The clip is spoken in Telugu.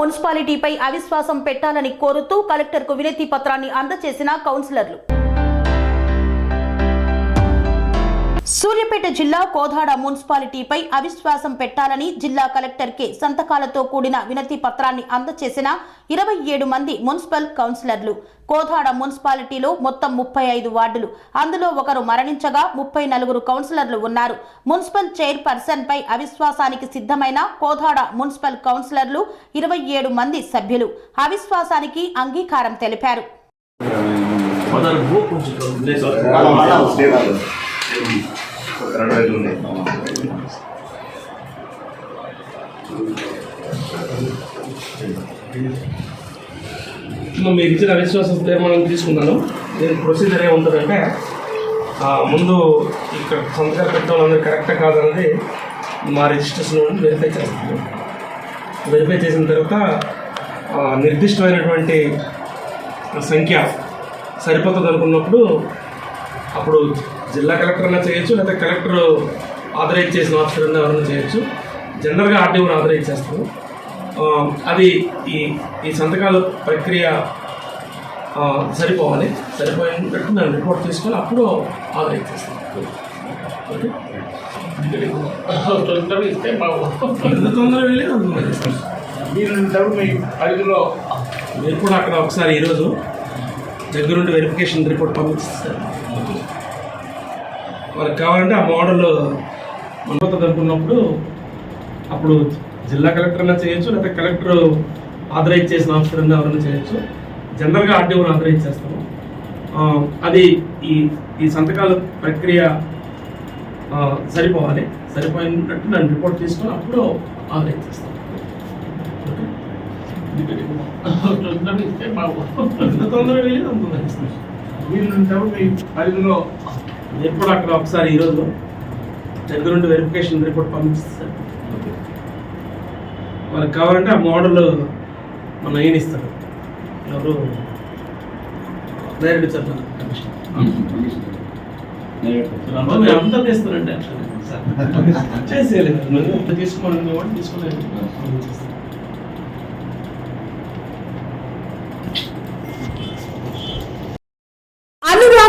మున్సిపాలిటీపై అవిశ్వాసం పెట్టాలని కోరుతూ కలెక్టర్కు వినతి పత్రాన్ని అందజేసిన కౌన్సిలర్లు. సూర్యాపేట జిల్లా కోదాడ మున్సిపాలిటీపై అవిశ్వాసం పెట్టాలని జిల్లా కలెక్టర్కి సంతకాలతో కూడిన వినతి పత్రాన్ని అందజేసిన ఇరవై ఏడు మంది మున్సిపల్ కౌన్సిలర్లు. కోదాడ మున్సిపాలిటీలో మొత్తం ముప్పై ఐదు వార్డులు. అందులో ఒకరు మరణించగా ముప్పై నలుగురు కౌన్సిలర్లు ఉన్నారు. మున్సిపల్ చైర్పర్సన్ పై అవిశ్వాసానికి సిద్ధమైన కోదాడ మున్సిపల్ కౌన్సిలర్లు ఇరవై ఏడు మంది సభ్యులు. అవిశ్వాసానికి అంగీకారం తెలిపారు. రెండు వేలు ఉన్నాయి ఇప్పుడు మీరు ఇచ్చిన అవిశ్వాస తీర్మానం తీసుకున్నాను. దీని ప్రొసీజర్ ఏముంటుందంటే ముందు ఇక్కడ సంతకాలు పెట్టడం అనేది కరెక్ట్ కాదన్నది మా రిజిస్ట్రేషన్ నుండి వెరిఫై చేస్తాము. వెరిఫై చేసిన తర్వాత నిర్దిష్టమైనటువంటి సంఖ్య సరిపోతుంది అనుకున్నప్పుడు అప్పుడు జిల్లా కలెక్టర్ అయినా చేయొచ్చు లేకపోతే కలెక్టర్ ఆథరైజ్ చేసిన ఆఫీసర్ అయినా ఎవరైనా చేయొచ్చు. జనరల్గా ఆర్డీఓని ఆథరైజ్ చేస్తాము. అది ఈ ఈ సంతకాల ప్రక్రియ సరిపోవాలి. సరిపోయినట్టు నేను రిపోర్ట్ తీసుకొని అప్పుడు ఆథరైజ్ చేస్తాను ఓకే? తొందరగా ఇస్తే తొందరగా వెళ్ళి. మీరు మీ పరిధిలో మీరు కూడా అక్కడ ఒకసారి ఈరోజు దగ్గరుండి వెరిఫికేషన్ రిపోర్ట్ పంపిస్తారు వాళ్ళకి కావాలంటే ఆ మోడల్ మనపోతుంది అనుకున్నప్పుడు అప్పుడు జిల్లా కలెక్టర్ అయినా చేయొచ్చు లేకపోతే కలెక్టర్ ఆథరైజ్ చేసిన ఆఫీసర్ అయినా ఎవరైనా చేయొచ్చు. జనరల్గా ఆర్డీఓని ఆథరైజ్ చేస్తాము. అది ఈ ఈ సంతకాల ప్రక్రియ సరిపోవాలి. సరిపోయినట్టు నేను రిపోర్ట్ తీసుకొని అప్పుడు ఆథరైజ్ చేస్తాను తొందరగా వెళ్ళి అంత మీ పరిధిలో మీరు కూడా అక్కడ ఒకసారి ఈరోజు దగ్గరుండి వెరిఫికేషన్ రిపోర్ట్ పంపిస్తారు. వాళ్ళకి కావాలంటే ఆ మోడల్ మన ఈయన ఇస్తారు. ఎవరు? డైరెక్ట్ చెప్పారు కమిషన్ అంతా తీస్తారండి కూడా తీసుకోలేదు.